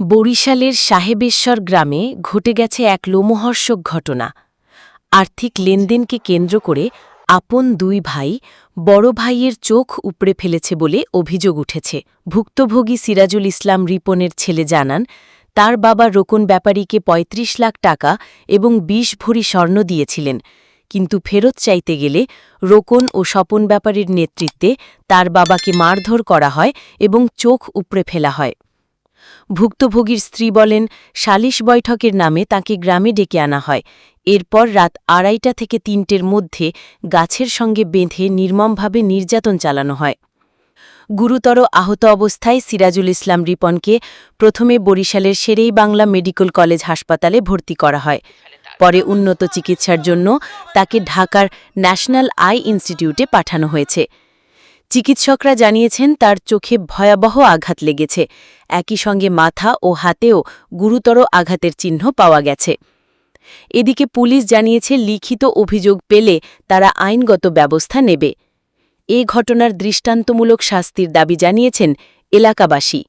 বরিশালের সাহেবেশ্বর গ্রামে ঘটে গেছে এক লোমহর্ষক ঘটনা। আর্থিক লেনদেনকে কেন্দ্র করে আপন দুই ভাই বড় ভাইয়ের চোখ উপড়ে ফেলেছে বলে অভিযোগ উঠেছে। ভুক্তভোগী সিরাজুল ইসলাম রিপনের ছেলে জানান, তার বাবা রোকন ব্যাপারীকে ৩৫ লাখ টাকা এবং ২০ ভরি স্বর্ণ দিয়েছিলেন। কিন্তু ফেরত চাইতে গেলে রোকন ও স্বপন ব্যাপারীর নেতৃত্বে তার বাবাকে মারধর করা হয় এবং চোখ উপড়ে ফেলা হয়। ভুক্তভোগীর স্ত্রী বলেন, সালিশ বৈঠকের নামে তাকে গ্রামে ডেকে আনা হয়। এরপর রাত আড়াইটা থেকে তিনটের মধ্যে গাছের সঙ্গে বেঁধে নির্মমভাবে নির্যাতন চালানো হয়। গুরুতর আহত অবস্থায় সিরাজুল ইসলাম রিপনকে প্রথমে বরিশালের শেরেই বাংলা মেডিকেল কলেজ হাসপাতালে ভর্তি করা হয়। পরে উন্নত চিকিৎসার জন্য তাকে ঢাকার ন্যাশনাল আই ইনস্টিটিউটে পাঠানো হয়েছে। চিকিৎসকরা জানিয়েছেন তার চোখে ভয়াবহ আঘাত লেগেছে। একই সঙ্গে মাথা ও হাতেও গুরুতর আঘাতের চিহ্ন পাওয়া গেছে। এদিকে পুলিশ জানিয়েছে, লিখিত অভিযোগ পেলে তারা আইনগত ব্যবস্থা নেবে। এ ঘটনার দৃষ্টান্তমূলক শাস্তির দাবি জানিয়েছেন এলাকাবাসী।